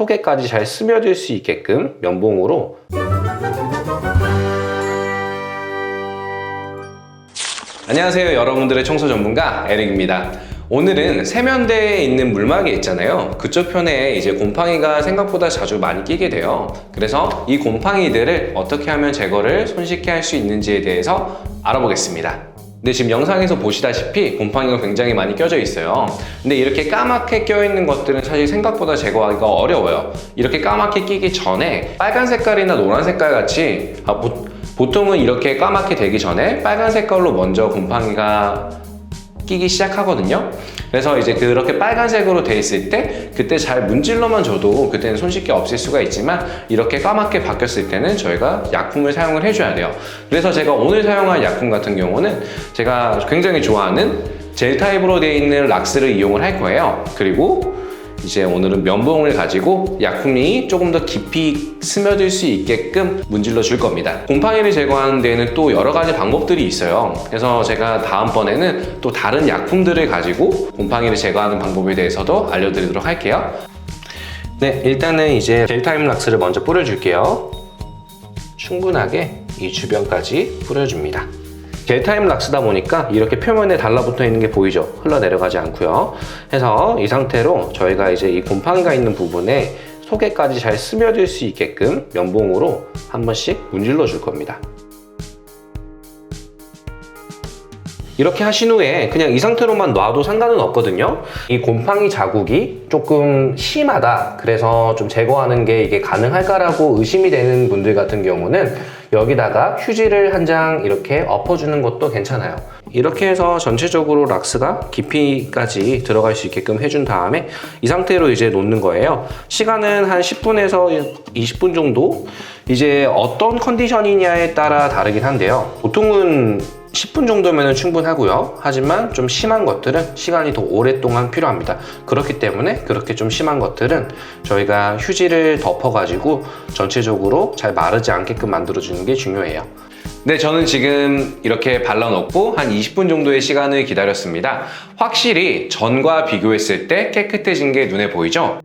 속에까지 잘 스며들 수 있게끔 면봉으로 안녕하세요 여러분들의 청소 전문가 에릭입니다. 오늘은 세면대에 있는 물막이 있잖아요. 그쪽 편에 이제 곰팡이가 생각보다 자주 많이 끼게 돼요. 그래서 이 곰팡이들을 어떻게 하면 제거를 손쉽게 할 수 있는지에 대해서 알아보겠습니다 근데 지금 영상에서 보시다시피 곰팡이가 굉장히 많이 껴져 있어요. 근데 이렇게 까맣게 껴있는 것들은 사실 생각보다 제거하기가 어려워요. 이렇게 까맣게 끼기 전에 빨간 색깔이나 노란 색깔 같이 아, 보, 보통은 이렇게 까맣게 되기 전에 빨간 색깔로 먼저 곰팡이가 끼기 시작하거든요. 그래서 이제 그렇게 빨간색으로 돼 있을 때 그때 잘 문질러만 줘도 그때는 손쉽게 없앨 수가 있지만 이렇게 까맣게 바뀌었을 때는 저희가 약품을 사용을 해줘야 돼요. 그래서 제가 오늘 사용할 약품 같은 경우는 제가 굉장히 좋아하는 젤 타입으로 되어 있는 락스를 이용을 할 거예요. 그리고 이제 오늘은 면봉을 가지고 약품이 조금 더 깊이 스며들 수 있게끔 문질러 줄 겁니다. 곰팡이를 제거하는 데에는 또 여러 가지 방법들이 있어요. 그래서 제가 다음번에는 또 다른 약품들을 가지고 곰팡이를 제거하는 방법에 대해서도 알려드리도록 할게요. 네, 일단은 이제 젤타임 락스를 먼저 뿌려줄게요. 충분하게 이 주변까지 뿌려줍니다. 젤타임 락스다 보니까 이렇게 표면에 달라붙어 있는 게 보이죠? 흘러내려가지 않고요. 해서 이 상태로 저희가 이제 이 곰팡이가 있는 부분에 속에까지 잘 스며들 수 있게끔 면봉으로 한 번씩 문질러 줄 겁니다. 이렇게 하신 후에 그냥 이 상태로만 놔도 상관은 없거든요. 이 곰팡이 자국이 조금 심하다. 그래서 좀 제거하는 게 이게 가능할까라고 의심이 되는 분들 같은 경우는 여기다가 휴지를 한 장 이렇게 엎어주는 것도 괜찮아요. 이렇게 해서 전체적으로 락스가 깊이까지 들어갈 수 있게끔 해준 다음에 이 상태로 이제 놓는 거예요. 시간은 한 10분에서 20분 정도? 이제 어떤 컨디션이냐에 따라 다르긴 한데요. 보통은 10분 정도면 충분하고요. 하지만 좀 심한 것들은 시간이 더 오랫동안 필요합니다. 그렇기 때문에 그렇게 좀 심한 것들은 저희가 휴지를 덮어가지고 전체적으로 잘 마르지 않게끔 만들어주는 게 중요해요. 네, 저는 지금 이렇게 발라놓고 한 20분 정도의 시간을 기다렸습니다. 확실히 전과 비교했을 때 깨끗해진 게 눈에 보이죠?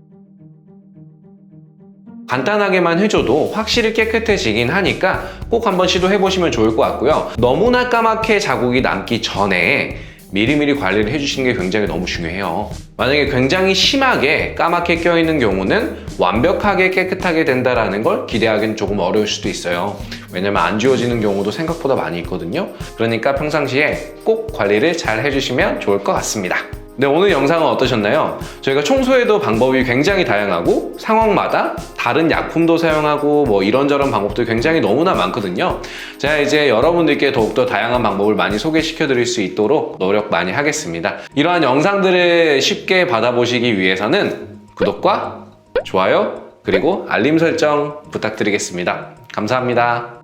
간단하게만 해줘도 확실히 깨끗해지긴 하니까 꼭 한번 시도해보시면 좋을 것 같고요. 너무나 까맣게 자국이 남기 전에 미리미리 관리를 해주시는 게 굉장히 너무 중요해요. 만약에 굉장히 심하게 까맣게 껴있는 경우는 완벽하게 깨끗하게 된다라는 걸 기대하기는 조금 어려울 수도 있어요. 왜냐면 안 지워지는 경우도 생각보다 많이 있거든요. 그러니까 평상시에 꼭 관리를 잘 해주시면 좋을 것 같습니다. 네, 오늘 영상은 어떠셨나요? 저희가 청소에도 방법이 굉장히 다양하고 상황마다 다른 약품도 사용하고 뭐 이런저런 방법도 굉장히 너무나 많거든요. 제가 이제 여러분들께 더욱더 다양한 방법을 많이 소개시켜 드릴 수 있도록 노력 많이 하겠습니다. 이러한 영상들을 쉽게 받아보시기 위해서는 구독과 좋아요 그리고 알림 설정 부탁드리겠습니다. 감사합니다.